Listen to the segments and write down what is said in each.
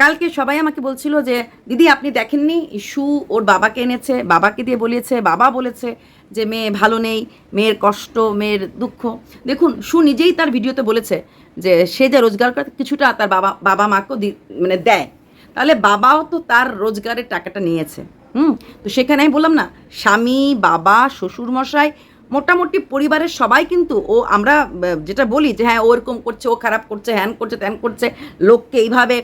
কালকে সবাই আমাকে বলছিল যে, দিদি, আপনি দেখেননি ইস্যু ওর বাবাকে এনেছে, বাবাকে দিয়ে বলিয়েছে, বাবা বলেছে যে মেয়ে ভালো নেই, মেয়ের কষ্ট, মেয়ের দুঃখ। দেখুন সু নিজেই তার ভিডিওতে বলেছে যে, সে যা রোজগার করে কিছুটা তার বাবা বাবা মাকেও মানে দেয়। তাহলে বাবাও তো তার রোজগারের টাকাটা নিয়েছে। হুম? তো সেখানে আমি বললাম না, স্বামী, বাবা শ্বশুর মশাই মোটামুটি পরিবারের সবাই কিন্তু, ও আমরা যেটা বলি যে হ্যাঁ ও এরকম করছে, ও খারাপ করছে, হ্যান করছে, ত্যান করছে, লোককে এইভাবে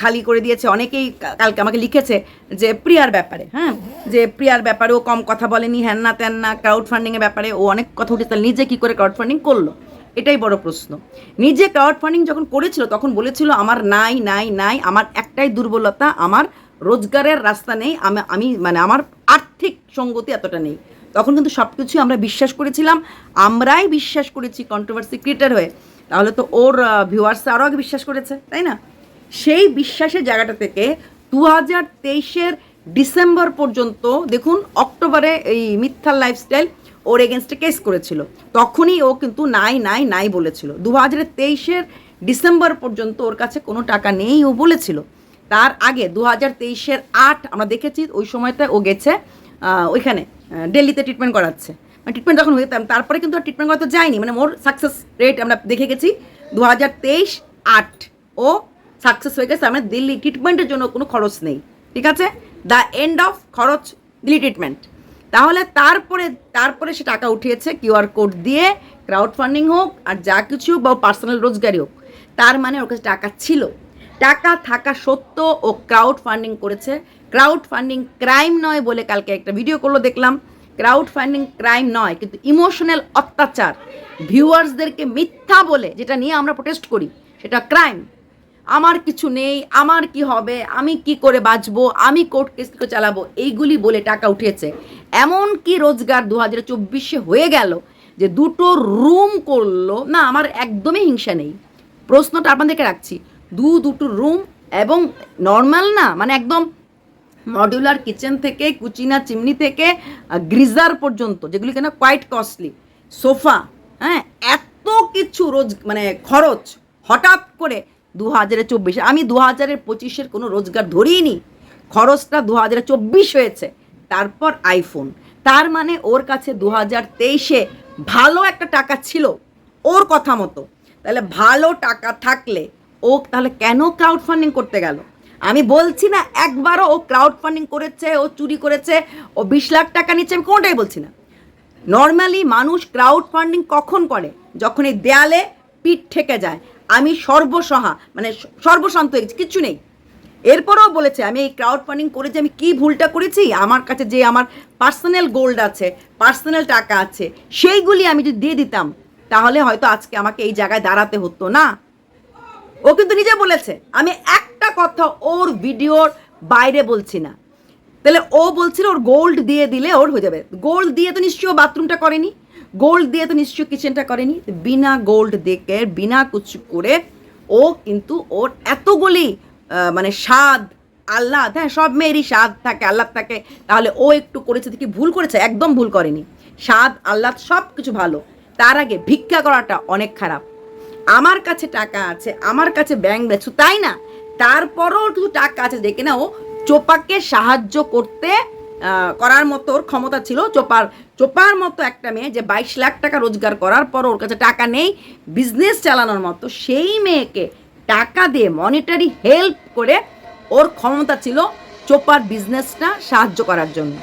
খালি করে দিয়েছে। অনেকেই কালকে আমাকে লিখেছে যে প্রিয়ার ব্যাপারে হ্যাঁ? যে প্রিয়ার ব্যাপারে ও কম কথা বলেনি, হ্যান না ত্যান না ক্রাউড ফান্ডিংয়ের ব্যাপারে ও অনেক কথা উঠেছে তাহলে নিজে কী করে ক্রাউড ফান্ডিং করল? এটাই বড় প্রশ্ন। নিজে ক্রাউড ফান্ডিং যখন করেছিল, তখন বলেছিল, আমার নাই নাই নাই, আমার একটাই দুর্বলতা, আমার রোজগারের রাস্তা নেই, আমি আমি মানে আমার আর্থিক সঙ্গতি এতটা নেই। তখন কিন্তু সব কিছুই আমরা বিশ্বাস করেছিলাম, আমরাই বিশ্বাস করেছি কন্ট্রোভার্সি ক্রিয়েটার হয়ে। তাহলে তো ওর ভিউয়ার্স আরও আগে বিশ্বাস করেছে, তাই না? সেই বিশ্বাসের জায়গাটা থেকে দু হাজার তেইশের ডিসেম্বর পর্যন্ত, দেখুন, অক্টোবরে এই মিথ্যার লাইফস্টাইল ওর এগেনস্টে কেস করেছিল। তখনই ও কিন্তু নাই নাই নাই বলেছিল। দু হাজার তেইশের ডিসেম্বর পর্যন্ত ওর কাছে কোনো টাকা নেই, ও বলেছিল। তার আগে দু হাজার তেইশের আট আমরা দেখেছি, ওই সময়টা ও গেছে। ওইখানে দিল্লিতে ট্রিটমেন্ট করাচ্ছে। মানে ট্রিটমেন্ট যখন হয়ে তারপরে কিন্তু আর ট্রিটমেন্ট করাতে যায়নি। মানে মোর সাকসেস রেট আমরা দেখে গেছি দু হাজার তেইশ আট। ও সাকসেস হয়ে গেছে। আমরা দিল্লি ট্রিটমেন্টের জন্য কোনো খরচ নেই। ঠিক আছে? দ্য এন্ড অফ খরচ, দিল্লি ট্রিটমেন্ট তাহলে তারপরে তারপরে সে টাকা উঠিয়েছে কিউআর কোড দিয়ে ক্রাউড ফান্ডিং হোক আর যা কিছু বা পার্সোনাল রোজগারই হোক। তার মানে ওর কাছে টাকা ছিল। টাকা থাকা সত্য ও ক্রাউড ফান্ডিং করেছে। ক্রাউড ফান্ডিং ক্রাইম নয় বলে কালকে একটা ভিডিও করল, দেখলাম। ক্রাউড ফান্ডিং ক্রাইম নয়, কিন্তু ইমোশনাল অত্যাচার। ভিউয়ার্সদেরকে মিথ্যা বলে, যেটা নিয়ে আমরা প্রোটেস্ট করি, সেটা ক্রাইম আমার কিছু নেই, আমার কি হবে, আমি কি করে বাঁচবো, আমি কোর্ট কেস চালাবো, এইগুলি বলে টাকা উঠেছে এমন কি রোজগার দু হাজার চব্বিশে হয়ে গেল যে দুটো রুম করল, না, আমার একদমই হিংসা নেই। প্রশ্নটা আপনাদেরকে রাখছি দু দুটো রুম এবং নর্মাল না মানে একদম মডিউলার কিচেন থেকে, কুচিনা চিমনি থেকে গ্রিজার পর্যন্ত যেগুলি কেন কোয়াইট কস্টলি সোফা হ্যাঁ এত কিছু রোজ মানে খরচ, হঠাৎ করে দু হাজারে চব্বিশে, আমি দু হাজারের পঁচিশের কোনো রোজগার ধরিনি খরচটা দু হাজারে চব্বিশ হয়েছে, তারপর আইফোন তার মানে ওর কাছে দু হাজার তেইশে ভালো একটা টাকা ছিল, ওর কথা মতো। তাহলে ভালো টাকা থাকলে ও তাহলে কেন ক্রাউড ফান্ডিং করতে গেল? আমি বলছি না, একবারও ও ক্রাউড ফান্ডিং করেছে, ও চুরি করেছে, ও বিশ লাখ টাকা নিচ্ছে, আমি কোনোটাই বলছি না। নর্মালি মানুষ ক্রাউড ফান্ডিং কখন করে? যখন এই দেয়ালে পিঠ ঠেকে যায়। আমি সর্বসহা মানে সর্বশান্ত হয়ে গেছি, কিচ্ছু নেই। এরপরেও বলেছে, আমি এই ক্রাউড ফান্ডিং করে যে আমি কী ভুলটা করেছি? আমার কাছে যে আমার পার্সোনাল গোল্ড আছে পার্সোনাল টাকা আছে, সেইগুলি আমি যদি দিয়ে দিতাম, তাহলে হয়তো আজকে আমাকে এই জায়গায় দাঁড়াতে হতো না। ও কিন্তু নিজে বলেছে, আমি একটা কথা ওর ভিডিওর বাইরে বলছি না। তাহলে ও বলছিল ওর গোল্ড দিয়ে দিলে ওর হয়ে যাবে। গোল্ড দিয়ে তো নিশ্চয়ই বাথরুমটা করেনি। গোল্ড দিয়ে তো নিশ্চয়ই কিচেনটা করেনি। বিনা গোল্ড দেখে, বিনা কিছু করে ও কিন্তু ওর এতগুলি মানে স্বাদ আল্লাহ হ্যাঁ সব মেয়েরই স্বাদ থাকে আল্লাহ থাকে। তাহলে ও একটু করেছে কি ভুল করেছে, একদম ভুল করেনি। স্বাদ আল্লাহ সব কিছু ভালো। তার আগে ভিক্ষা করাটা অনেক খারাপ। আমার কাছে টাকা আছে, আমার কাছে ব্যাংক ব্যাচু তাই না? তারপরও কিছু টাকা আছে, দেখে না ও চোপাকে সাহায্য করতে করার মতো ওর ক্ষমতা ছিল। চোপার চোপার মতো একটা মেয়ে যে বাইশ লাখ টাকা রোজগার করার পর ওর কাছে টাকা নেই বিজনেস চালানোর মতো, সেই মেয়েকে টাকা দিয়ে মনিটারি হেল্প করে ওর ক্ষমতা ছিল চোপার বিজনেসটা সাহায্য করার জন্য।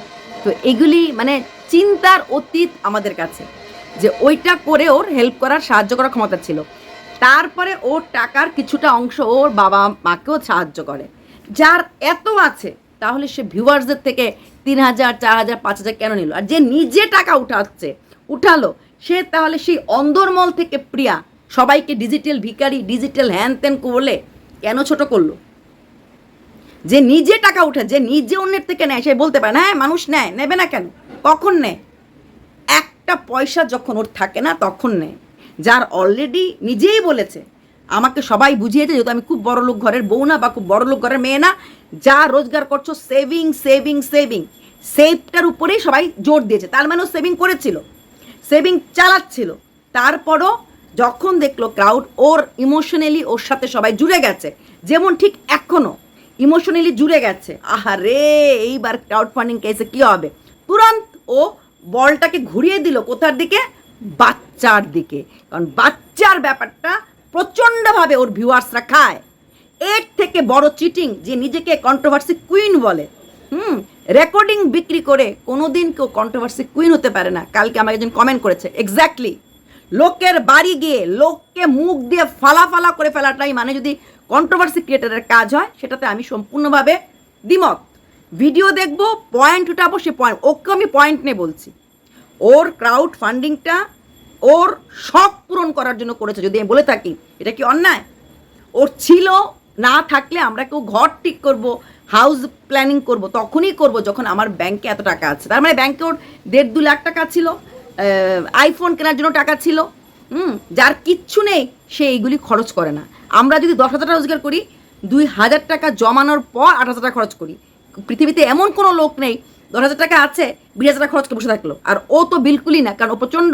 তো এগুলি মানে চিন্তার অতীত আমাদের কাছে, যে ওইটা করে ওর হেল্প করার, সাহায্য করার ক্ষমতা ছিল। তারপরে ওর টাকার কিছুটা অংশ ওর বাবা মাকেও সাহায্য করে। যার এত আছে, তাহলে সে ভিউয়ার্সদের থেকে তিন হাজার, চার হাজার, পাঁচ হাজার কেন নিল? আর যে নিজে টাকা উঠাচ্ছে, উঠালো, সে তাহলে সেই অন্দরমল থেকে প্রিয়া, সবাইকে ডিজিটাল ভিকারি ডিজিটাল হ্যান ত্যান বলে কেন ছোট করল? যে নিজে টাকা উঠে, যে নিজে অন্যের থেকে নেয়, সে বলতে পারে না হ্যাঁ মানুষ নেয়, নেবে না কেন? কখন নেয়? একটা পয়সা যখন ওর থাকে না, তখন নেয়। যার অলরেডি নিজেই বলেছে, আমাকে সবাই বুঝিয়েছে যেহেতু আমি খুব বড় লোক ঘরের বউ না বা খুব বড় লোক ঘরের মেয়ে না, যা রোজগার করছ সেভিং সেভিং সেভিং সেভটার উপরেই সবাই জোর দিয়েছে। তার মানে সেভিং করেছিল সেভিং চালাচ্ছিল। তারপরও যখন দেখল ক্রাউড ওর ইমোশনালি ওর সাথে সবাই জুড়ে গেছে, যেমন ঠিক এখনও ইমোশনালি জুড়ে গেছে, আহারে, এইবার ক্রাউড ফান্ডিং কেসে কী হবে? তুরন্ত ও বলটাকে ঘুরিয়ে দিল কোথার দিকে? বাচ্চার দিকে। কারণ বাচ্চার ব্যাপারটা প্রচণ্ডভাবে ওর ভিউয়ার্সরা খায়। এর থেকে বড় চিটিং যে নিজেকে কন্ট্রোভার্সি কুইন বলে। হুম রেকর্ডিং বিক্রি করে কোনোদিন কেউ কন্ট্রোভার্সি কুইন হতে পারে না। কালকে আমাকে একজন কমেন্ট করেছে এক্স্যাক্টলি লোকের বাড়ি গিয়ে লোককে মুখ দিয়ে ফালা ফালা করে ফেলাটাই মানে যদি কন্ট্রোভার্সি ক্রিয়েটারের কাজ হয়, সেটাতে আমি সম্পূর্ণভাবে দ্বিমত। ভিডিও দেখব পয়েন্ট উঠাবো, সে পয়েন্ট ওকে আমি পয়েন্ট নিয়ে বলছি। ওর ক্রাউড ফান্ডিংটা ওর শখ পূরণ করার জন্য করেছে। যদি আমি বলে থাকি, এটা কি অন্যায়? ওর ছিল, না থাকলে আমরা কেউ ঘর ঠিক করব হাউস প্ল্যানিং করব, তখনই করব যখন আমার ব্যাংকে এত টাকা আছে। তার মানে ব্যাংকে ওর দেড় দু লাখ টাকা ছিল আইফোন কেনার জন্য টাকা ছিল, হুম, যার কিচ্ছু নেই, সে এইগুলি খরচ করে না। আমরা যদি দশ হাজার টাকা রোজগার করি, দুই হাজার টাকা জমানোর পর আট হাজার টাকা খরচ করি। পৃথিবীতে এমন কোনো লোক নেই দশ হাজার টাকা আছে, বিশ হাজার টাকা খরচ করে বসে থাকল। আর ও তো বিলকুলই না, কারণ ও প্রচণ্ড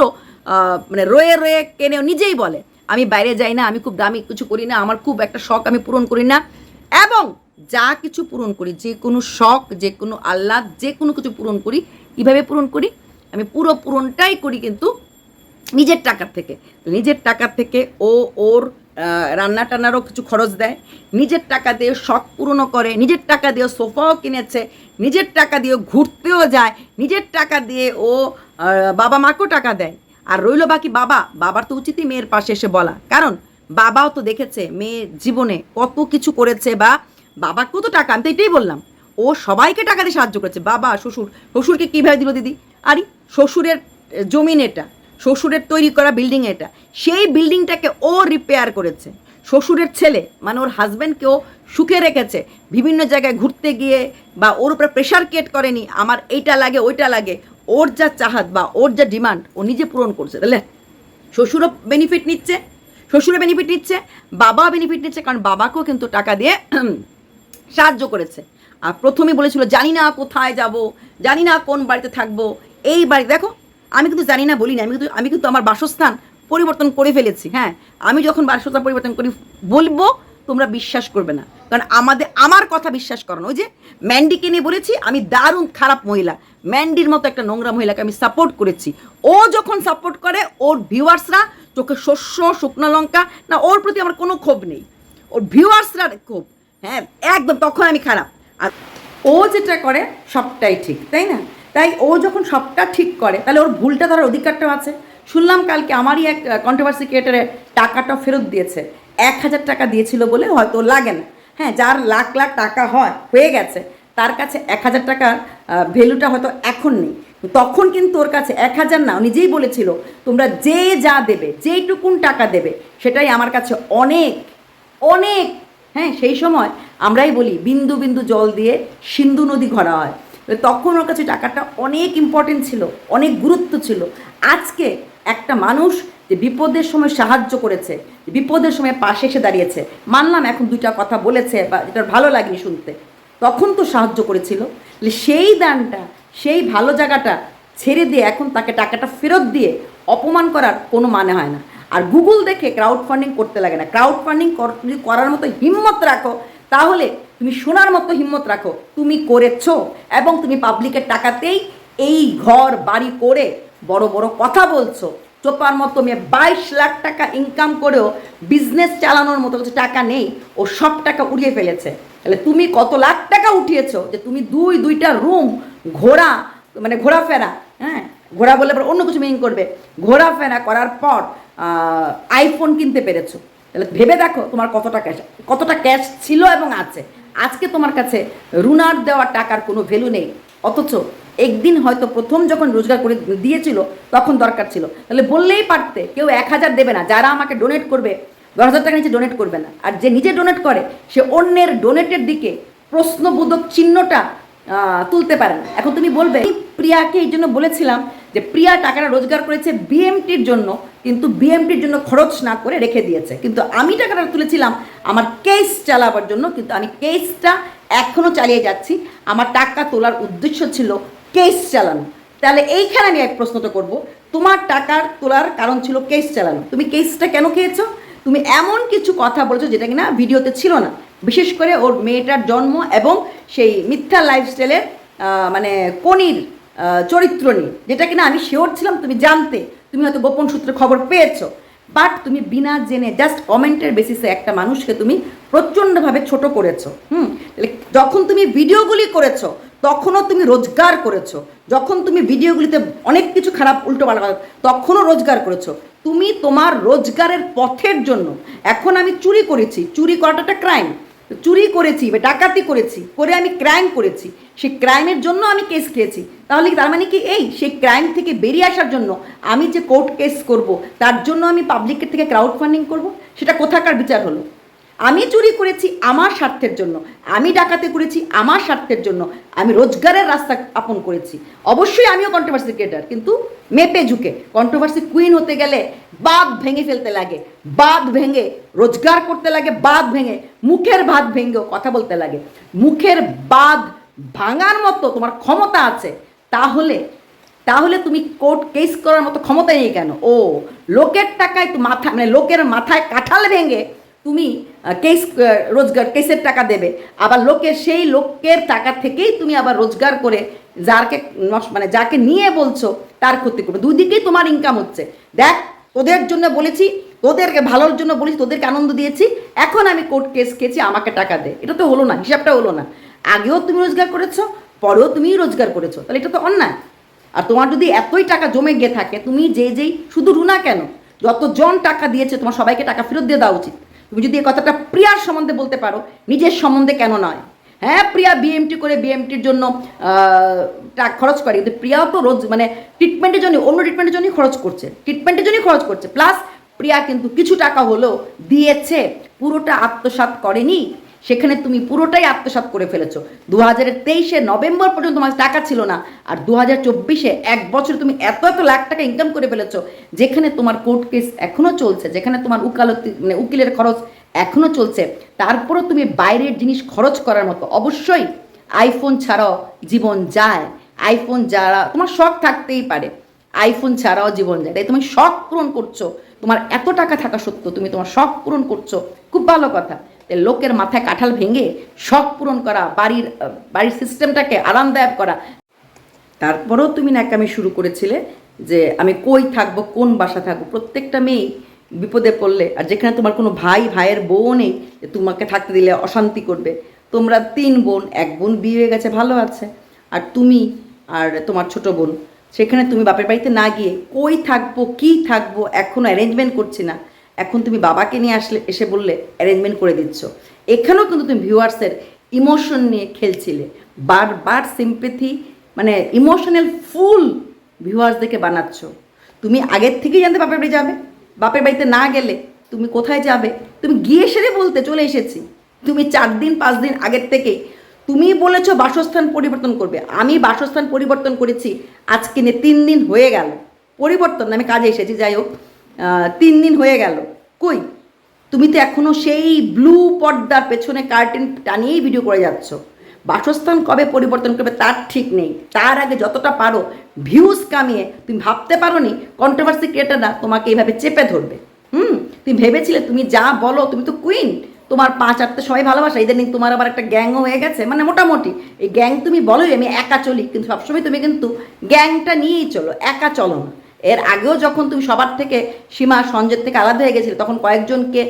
মানে রয়ে রয়ে কেনেও নিজেই বলে, আমি বাইরে যাই না, আমি খুব দামি কিছু করি না, আমার খুব একটা শখ আমি পূরণ করি না। এবং যা কিছু পূরণ করি, যে কোনো শখ, যে কোনো আহ্লাদ, যে কোনো কিছু পূরণ করি, কীভাবে পূরণ করি? আমি পুরো পূরণটাই করি কিন্তু নিজের টাকার থেকে। তো নিজের টাকার থেকে ও ওর রান্না টান্নারও কিছু খরচ দেয়। নিজের টাকা দিয়ে শখ পূরণও করে, নিজের টাকা দিয়ে সোফাও কিনেছে, নিজের টাকা দিয়ে ঘুরতেও যায়, নিজের টাকা দিয়ে ও বাবা মাকেও টাকা দেয়। আর রইল বাকি বাবা, বাবার তো উচিতই মেয়ের পাশে এসে বলা। কারণ বাবাও তো দেখেছে, মেয়ে জীবনে কত কিছু করেছে বা বাবাকেও তো টাকা আমি তো এটাই বললাম। ও সবাইকে টাকা দিয়ে সাহায্য করেছে। বাবা, শ্বশুর, শ্বশুরকে কীভাবে দিল দিদি? আরে, শ্বশুরের জমিন এটা। শ্বশুরের তৈরি করা বিল্ডিং এটা, সেই বিল্ডিংটাকে ও রিপেয়ার করেছে। শ্বশুরের ছেলে মানে ওর হাজব্যান্ডকেও সুখে রেখেছে, বিভিন্ন জায়গায় ঘুরতে গিয়ে বা ওর উপরে প্রেশার ক্রিয়েট করেনি, আমার এইটা লাগে, ওইটা লাগে, ওর যা চাহাত বা ওর যা ডিমান্ড ও নিজে পূরণ করছে, তাহলে শ্বশুরও বেনিফিট নিচ্ছে, শ্বশুরও বেনিফিট নিচ্ছে, বাবাও বেনিফিট নিচ্ছে, কারণ বাবাকেও কিন্তু টাকা দিয়ে সাহায্য করেছে। আর প্রথমে বলেছিল, জানি না কোথায় যাব, জানি না কোন বাড়িতে থাকব। এই বাড়ি, দেখো আমি কিন্তু জানি না, বলি না। আমি কিন্তু আমি কিন্তু আমার বাসস্থান পরিবর্তন করে ফেলেছি হ্যাঁ। আমি যখন বাসস্থান পরিবর্তন করি, বলব, তোমরা বিশ্বাস করবে না। কারণ আমাদের, আমার কথা বিশ্বাস করো ওই যে ম্যান্ডিকে নিয়ে বলেছি, আমি দারুণ খারাপ মহিলা। ম্যান্ডির মতো একটা নোংরা মহিলাকে আমি সাপোর্ট করেছি। ও যখন সাপোর্ট করে, ওর ভিউয়ার্সরা চোখে শস্য, শুকনো লঙ্কা, না, ওর প্রতি আমার কোনো ক্ষোভ নেই। ওর ভিউয়ার্সরা ক্ষোভ হ্যাঁ একদম, তখন আমি খারাপ। আর ও যেটা করে, সবটাই ঠিক, তাই না? তাই ও যখন সবটা ঠিক করে, তাহলে ওর ভুলটা ধরার অধিকারটাও আছে। শুনলাম কালকে আমারই এক কন্ট্রোভার্সি ক্রিয়েটারে টাকাটা ফেরত দিয়েছে। এক হাজার টাকা দিয়েছিল বলে হয়তো লাগে না। হ্যাঁ যার লাখ লাখ টাকা হয়, হয়ে গেছে। তার কাছে এক হাজার টাকার ভ্যালুটা হয়তো এখন নেই। তখন কিন্তু ওর কাছে এক হাজার না নিজেই বলেছিল, তোমরা যে যা দেবে, যেইটুকুন টাকা দেবে, সেটাই আমার কাছে অনেক অনেক। হ্যাঁ সেই সময় আমরাই বলি, বিন্দু বিন্দু জল দিয়ে সিন্ধু নদী ঘরা হয়। তখন ওর কাছে টাকাটা অনেক ইম্পর্টেন্ট ছিল, অনেক গুরুত্ব ছিল। আজকে একটা মানুষ যে বিপদের সময় সাহায্য করেছে বিপদের সময় পাশে এসে দাঁড়িয়েছে, মানলাম এখন দুইটা কথা বলেছে বা যেটা ভালো লাগেনি শুনতে, তখন তো সাহায্য করেছিল। সেই দানটা, সেই ভালো জায়গাটা ছেড়ে দিয়ে এখন তাকে টাকাটা ফেরত দিয়ে অপমান করার কোনো মানে হয় না। আর গুগল দেখে ক্রাউড ফান্ডিং করতে লাগে না। ক্রাউড ফান্ডিং করার মতো হিম্মত রাখো, তাহলে তুমি শোনার মতো হিম্মত রাখো। তুমি করেছ এবং তুমি পাবলিকের টাকাতেই এই ঘর, বাড়ি করে বড় বড় কথা বলছো। চোপার মতো মেয়ে বাইশ লাখ টাকা ইনকাম করেও বিজনেস চালানোর মতো কিছু টাকা নেই। ও সব টাকা উড়িয়ে ফেলেছে। তাহলে তুমি কত লাখ টাকা উঠিয়েছো যে তুমি দুই, দুইটা রুম ঘোরা মানে ঘোরাফেরা হ্যাঁ? ঘোরা বলে অন্য কিছু মিনিং করবে। ঘোরাফেরা করার পর আইফোন কিনতে পেরেছ। তাহলে ভেবে দেখো তোমার কতটা ক্যাশ কতটা ক্যাশ ছিল এবং আছে। আজকে তোমার কাছে রুনার দেওয়া টাকার কোনো ভ্যালু নেই। অথচ একদিন হয়তো প্রথম যখন রোজগার করে দিয়েছিল, তখন দরকার ছিল। তাহলে বললেই পারতে, কেউ এক হাজার দেবে না। যারা আমাকে ডোনেট করবে, দশ হাজার টাকা নিচে ডোনেট করবে না। আর যে নিজে ডোনেট করে, সে অন্যের ডোনেটের দিকে প্রশ্নবোধক চিহ্নটা তুলতে পারে না। এখন তুমি বলবে প্রিয়াকে এই জন্য বলেছিলাম যে প্রিয়া টাকাটা রোজগার করেছে বিএমটির জন্য, কিন্তু বিএমটির জন্য খরচ না করে রেখে দিয়েছে। কিন্তু আমি টাকাটা তুলেছিলাম, আমার কেস চালাবার জন্য, কিন্তু আমি কেসটা এখনও চালিয়ে যাচ্ছি। আমার টাকা তোলার উদ্দেশ্য ছিল কেস চালানো। তাহলে এইখানে আমি এক প্রশ্নটা করব, তোমার টাকার তোলার কারণ ছিল কেস চালানো। তুমি কেসটা কেন খেয়েছো? তুমি এমন কিছু কথা বলেছ যেটা কিনা ভিডিওতে ছিল না। বিশেষ করে ওর মেয়েটার জন্ম এবং সেই মিথ্যা লাইফস্টাইলের মানে কনির চরিত্র নিয়ে, যেটা কিনা আমি শিওর ছিলাম, তুমি জানতে, তুমি হয়তো গোপন সূত্রে খবর পেয়েছ। বাট তুমি বিনা জেনে জাস্ট কমেন্টের বেসিসে একটা মানুষকে তুমি প্রচণ্ডভাবে ছোট করেছ, হুম? যখন তুমি ভিডিওগুলি করেছ, তখনও তুমি রোজগার করেছ। যখন তুমি ভিডিওগুলিতে অনেক কিছু খারাপ উল্টো পাল্টা তখনও রোজগার করেছ। তুমি তোমার রোজগারের পথের জন্য, এখন আমি চুরি করেছি, চুরি করাটা একটা ক্রাইম চুরি করেছি বা ডাকাতি করেছি, করে আমি ক্রাইম করেছি, সেই ক্রাইমের জন্য আমি কেস খেয়েছি। তাহলে তার মানে কি এই? সেই ক্রাইম থেকে বেরিয়ে আসার জন্য আমি যে কোর্ট কেস করব, তার জন্য আমি পাবলিকের থেকে ক্রাউড ফান্ডিং করব? সেটা কোথাকার বিচার হলো? আমি চুরি করেছি আমার স্বার্থের জন্য, আমি ডাকাতে করেছি আমার স্বার্থের জন্য, আমি রোজগারের রাস্তা আপন করেছি। অবশ্যই আমিও কন্ট্রোভার্সি ক্রিয়েটার কিন্তু মেপে ঝুঁকে। কন্ট্রোভার্সি কুইন হতে গেলে বাদ ভেঙে ফেলতে লাগে বাদ ভেঙে, রোজগার করতে লাগে বাদ ভেঙে, মুখের ভাত ভেঙেও কথা বলতে লাগে। মুখের বাদ ভাঙার মতো তোমার ক্ষমতা আছে, তাহলে তাহলে তুমি কোর্ট কেস করার মতো ক্ষমতা নেই কেন? ও, লোকের টাকায় মাথা মানে লোকের মাথায় কাঁঠাল ভেঙে তুমি কেস রোজগার কেসের টাকা দেবে। আবার লোকের সেই লোকের টাকা থেকেই তুমি আবার রোজগার করে যারকে মানে যাকে নিয়ে বলছো, তার ক্ষতি করবে। দুই দিকেই তোমার ইনকাম হচ্ছে। দেখ, তোদের জন্য বলেছি, তোদেরকে ভালোর জন্য বলেছি, তোদেরকে আনন্দ দিয়েছি। এখন আমি কোর্ট কেস খেয়েছি, আমাকে টাকা দে। এটা তো হলো না, হিসাবটা হলো না। আগেও তুমি রোজগার করেছ, পরেও তুমি রোজগার করেছ। তাহলে এটা তো অন্যায়। আর তোমার যদি এতই টাকা জমে গিয়ে থাকে, তুমি যে যেই শুধু রুনা কেন? যতজন টাকা দিয়েছে, তোমার সবাইকে টাকা ফেরত দিয়ে দেওয়া উচিত। তুমি যদি এই কথাটা প্রিয়ার সম্বন্ধে বলতে পারো, নিজের সম্বন্ধে কেন নয়? হ্যাঁ প্রিয়া বিএমটি করে বিএমটির জন্য টাকা খরচ করে, কিন্তু প্রিয়াও তো রোজ মানে ট্রিটমেন্টের জন্য অন্য ট্রিটমেন্টের জন্যই খরচ করছে। ট্রিটমেন্টের জন্যই খরচ করছে। প্লাস প্রিয়া কিন্তু কিছু টাকা হলেও দিয়েছে, পুরোটা আত্মসাত করেনি। সেখানে তুমি পুরোটাই আত্মসাৎ করে ফেলেছো। দু হাজার তেইশে নভেম্বর পর্যন্ত তোমার টাকা ছিল না, আর দু হাজার চব্বিশে এক বছর তুমি এত এত লাখ টাকা ইনকাম করে ফেলেছো, যেখানে তোমার কোর্ট কেস এখনও চলছে, যেখানে তোমার উকালতি মানে উকিলের খরচ এখনও চলছে, তারপরও তুমি বাইরের জিনিস খরচ করার মতো। অবশ্যই আইফোন ছাড়াও জীবন যায়। আইফোন যারা, তোমার শখ থাকতেই পারে। আইফোন ছাড়াও জীবন যায়। তাই তুমি শখ পূরণ করছ। তোমার এত টাকা থাকা সত্ত্বেও তুমি তোমার শখ পূরণ করছ। খুব ভালো কথা। লোকের মাথায় কাঁঠাল ভেঙে শখ পূরণ করা, বাড়ির বাড়ির সিস্টেমটাকে আরামদায়ক করা। তারপরেও তুমি ন্যাকামি শুরু করেছিলে যে আমি কই থাকব, কোন বাসা থাকব, প্রত্যেকটা মেয়েই বিপদে পড়লে আর যেখানে তোমার কোনো ভাই, ভাইয়ের বউ নেই, যে তোমাকে থাকতে দিলে অশান্তি করবে। তোমরা তিন বোন, এক বোন, বিয়ে হয়ে গেছে, ভালো আছে। আর তুমি আর তোমার ছোট বোন, সেখানে তুমি বাপের বাড়িতে না গিয়ে কই থাকব, কি থাকব এখনও অ্যারেঞ্জমেন্ট করছি না। এখন তুমি বাবাকে নিয়ে আসলে, এসে বললে অ্যারেঞ্জমেন্ট করে দিচ্ছ। এখানেও কিন্তু তুমি ভিউয়ার্সের ইমোশন নিয়ে খেলছিলে। বারবার সিম্পেথি মানে ইমোশনাল ফুল ভিউয়ার্সদেরকে বানাচ্ছ। তুমি আগের থেকেই জানতে বাপের বাড়ি যাবে। বাপের বাড়িতে না গেলে তুমি কোথায় যাবে? তুমি গিয়ে সেরে বলতে চলে এসেছি। তুমি চার দিন, পাঁচ দিন আগের থেকেই তুমি বলেছ বাসস্থান পরিবর্তন করবে। আমি বাসস্থান পরিবর্তন করেছি। আজকে নিয়ে তিন দিন হয়ে গেল। পরিবর্তন আমি কাজে এসেছি, যাই হোক। তিন দিন হয়ে গেল। কই? তুমি তো এখনও সেই ব্লু পর্দার পেছনে কার্টেন টানিয়েই ভিডিও করে যাচ্ছ। বাসস্থান কবে পরিবর্তন করবে তার ঠিক নেই। তার আগে যতটা পারো ভিউজ কামিয়ে, তুমি ভাবতে পারো নি কন্ট্রোভার্সি ক্রিয়েটাররা তোমাকে এইভাবে চেপে ধরবে। হুম? তুমি ভেবেছিলে তুমি যা বলো তুমি তো কুইন তোমার পাঁচ আটটা সবাই ভালোবাসা ইদানিং তোমার আবার একটা গ্যাংও হয়ে গেছে। মানে মোটামুটি এই গ্যাং তুমি বলোই আমি একা চলি, কিন্তু সবসময় তুমি কিন্তু গ্যাংটা নিয়েই চলো, একা চলো না। এর আগেও যখন তুমি সবার থেকে সীমা সঞ্জয়ের থেকে আলাদা হয়ে গেছিলে, তখন কয়েকজনকে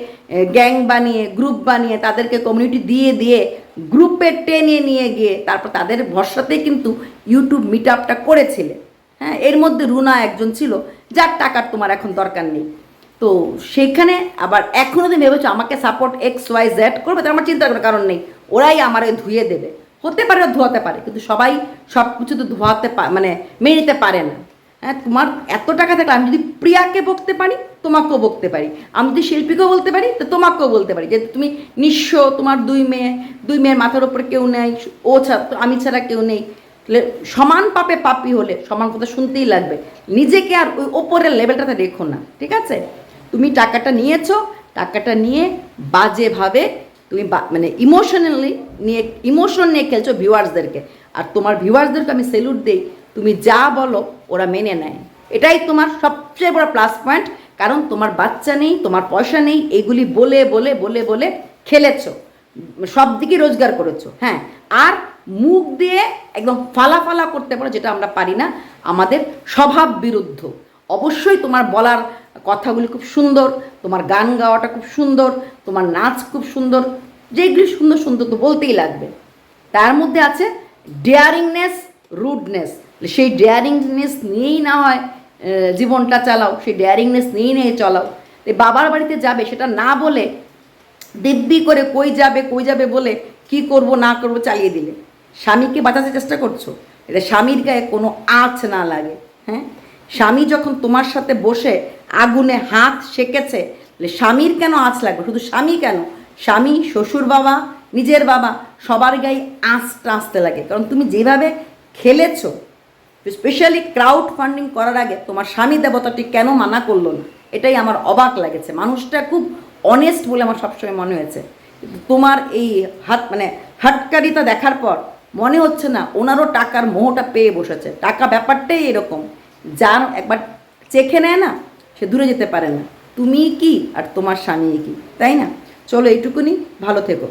গ্যাং বানিয়ে, গ্রুপ বানিয়ে তাদেরকে কমিউনিটি দিয়ে দিয়ে গ্রুপে টেনে নিয়ে গিয়ে তারপর তাদের ভরসাতেই কিন্তু ইউটিউব মিট আপটা করেছিলে। হ্যাঁ এর মধ্যে রুনা একজন ছিল, যার টাকার তোমার এখন দরকার নেই। তো সেখানে আবার এখনও তুমি ভেবেছো আমাকে সাপোর্ট এক্স ওয়াই জেড করবে? তার আমার চিন্তা করার কারণ নেই। ওরাই আমার ধুয়ে দেবে। হতে পারে ধোয়াতে পারে, কিন্তু সবাই সব কিছু তো ধোয়াতে মানে মেনে নিতে পারে না। হ্যাঁ তোমার এত টাকা থাকলে আমি যদি প্রিয়াকে বকতে পারি, তোমাকেও বকতে পারি। আমি যদি শিল্পীকেও বলতে পারি, তো তোমাকেও বলতে পারি যে তুমি নিঃস্ব, তোমার দুই মেয়ে, দুই মেয়ের মাথার উপরে কেউ নেই, ও ছাড়া আমি ছাড়া কেউ নেই। সমান পাপে পাপি হলে, সমান কথা শুনতেই লাগবে। নিজেকে আর ওই ওপরের লেভেলটাতে রেখো না, ঠিক আছে? তুমি টাকাটা নিয়েছো, টাকাটা নিয়ে বাজেভাবে তুমি মানে ইমোশনালি নিয়ে ইমোশন নিয়ে খেলছো ভিউয়ার্সদেরকে আর তোমার ভিউয়ার্সদেরকে আমি সেলুট দিই তুমি যা বলো, ওরা মেনে নেয়। এটাই তোমার সবচেয়ে বড় প্লাস পয়েন্ট কারণ তোমার বাচ্চা নেই, তোমার পয়সা নেই, এগুলি বলে বলে বলে বলে খেলেছো, সব দিকে রোজগার করেছ হ্যাঁ। আর মুখ দিয়ে একদম ফালা ফালা করতে পারো, যেটা আমরা পারি না, আমাদের স্বভাব বিরুদ্ধ। অবশ্যই তোমার বলার কথাগুলি খুব সুন্দর, তোমার গান গাওয়াটা খুব সুন্দর, তোমার নাচ খুব সুন্দর, যেগুলি সুন্দর সুন্দর তো বলতেই লাগবে। তার মধ্যে আছে ডেয়ারিংনেস রুডনেস সেই ডেয়ারিংনেস নিয়েই না হয় জীবনটা চালাও, সেই ডেয়ারিংনেস নিয়েই নিয়ে চলাও। বাবার বাড়িতে যাবে, সেটা না বলে দিব্যি করে কই যাবে কই যাবে বলে কি করব, না করব চালিয়ে দিলে। স্বামীকে বাঁচাতে চেষ্টা করছ? এটা স্বামীর গায়ে কোনো আঁচ না লাগে হ্যাঁ? স্বামী যখন তোমার সাথে বসে আগুনে হাত সেকেছে স্বামীর কেন আঁচ লাগবে? শুধু স্বামী কেন? স্বামী, শ্বশুর বাবা, নিজের বাবা, সবার গায়ে আঁচ টাঁচতে লাগে। কারণ তুমি যেভাবে খেলেছো স্পেশালি ক্রাউড ফান্ডিং করার আগে তোমার স্বামী দেবতাটি কেন মানা করল না? এটাই আমার অবাক লাগেছে। মানুষটা খুব অনেস্ট বলে আমার সবসময় মনে হয়েছে। তোমার এই হাত মানে হাটকারিতা দেখার পর মনে হচ্ছে না ওনারও টাকার মোহটা পেয়ে বসেছে। টাকা ব্যাপারটাই এরকম। যার একবার চেখে নেয় না, সে দূরে যেতে পারে না। তুমি কি আর তোমার স্বামী কি, তাই না? চলো এইটুকুনি, ভালো থেকো।